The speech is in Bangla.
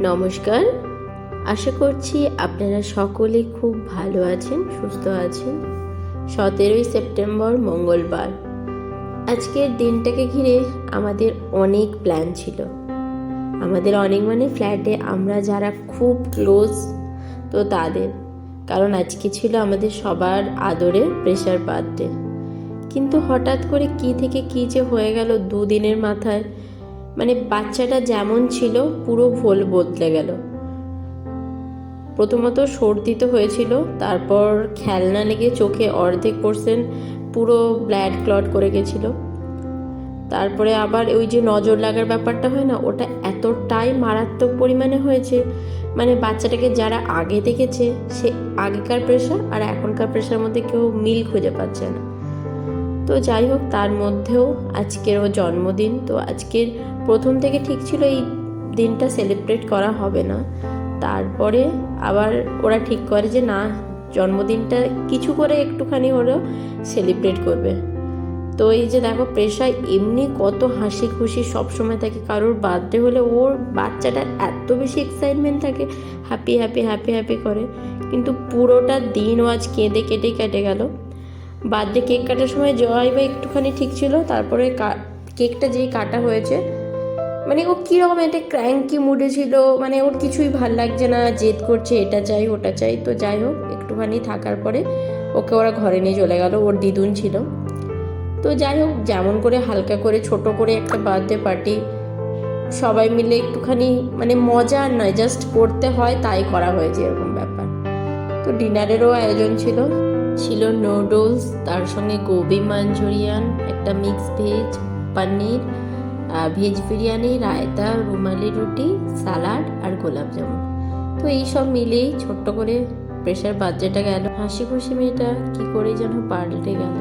নমস্কার। আশা করছি আপনারা সকলে খুব ভালো আছেন, সুস্থ আছেন। সতেরোই সেপ্টেম্বর, মঙ্গলবার। আজকের দিনটাকে ঘিরে আমাদের অনেক প্ল্যান ছিল। আমাদের অনেক মানে ফ্ল্যাটে আমরা যারা খুব ক্লোজ, তো তাদের। কারণ আজকে ছিল আমাদের সবার আদরে প্রেশার বার্থডে। কিন্তু হঠাৎ করে কি থেকে কি যে হয়ে গেল দুদিনের মাথায় মানে বাচ্চাটা যেমন ছিল, পুরো ভোল বদলে গেল। প্রথমত সর্দি তো হয়েছিল, তারপর খেলনা লেগে চোখে অর্ধেক পোর্শন পুরো ব্ল্যাড ক্লট করে গেছিল। তারপরে আবার ওই যে নজর লাগার ব্যাপারটা হয় না, ওটা এতটাই মারাত্মক পরিমাণে হয়েছে মানে বাচ্চাটাকে যারা আগে দেখেছে, সে আগেকার প্রেশার আর এখনকার প্রেশার মধ্যে কেউ মিল খুঁজে পাচ্ছে না। তো যাই হোক, তার মধ্যেও আজকের ও জন্মদিন, তো আজকের প্রথম থেকে ঠিক ছিল এই দিনটা সেলিব্রেট করা হবে না। তারপরে আবার ওরা ঠিক করে যে, না, জন্মদিনটা কিছু করে একটুখানি হলেও সেলিব্রেট করবে। তো এই যে দেখো প্রেশার এমনি কত হাসি খুশি সবসময় থাকে। কারোর বার্থডে হলে ওর বাচ্চাটার এত বেশি এক্সাইটমেন্ট থাকে হ্যাপি হ্যাপি হ্যাপি হ্যাপি করে। কিন্তু পুরোটা দিন আজ কেঁদে কেটে কেটে গেল। বার্থডে কেক কাটার সময় জয় বা একটুখানি ঠিক ছিল। তারপরে কেকটা যেই কাটা হয়েছে মানে ও কীরকম একটা ক্র্যাঙ্কি মুডে ছিল মানে ওর কিছুই ভালো লাগছে না, জেদ করছে এটা চাই, ওটা চাই, তো যাই হোক, একটুখানি থাকার পরে ওকে ওরা ঘরে নিয়ে চলে গেল, ওর দিদুন ছিল। তো যাই হোক, যেমন করে হালকা করে ছোট করে একটা বার্থডে পার্টি সবাই মিলে একটুখানি মানে মজা নয় জাস্ট করতে হয়, তাই করা হয়েছে এরকম ব্যাপার। তো ডিনারেরও আয়োজন ছিল। ছিল নুডলস তার সঙ্গে গোবি মাঞ্চুরিয়ান একটা mix veg paneer veg biryani, raita, রুমালি রুটি, সালাড আর গোলাপ জামুন। তো এই সব মিলেই ছোট্ট করে প্রেশার বাচ্চাটা গেল। হাসি খুশি মেয়েটা কী করে যেন পাল্টে গেল।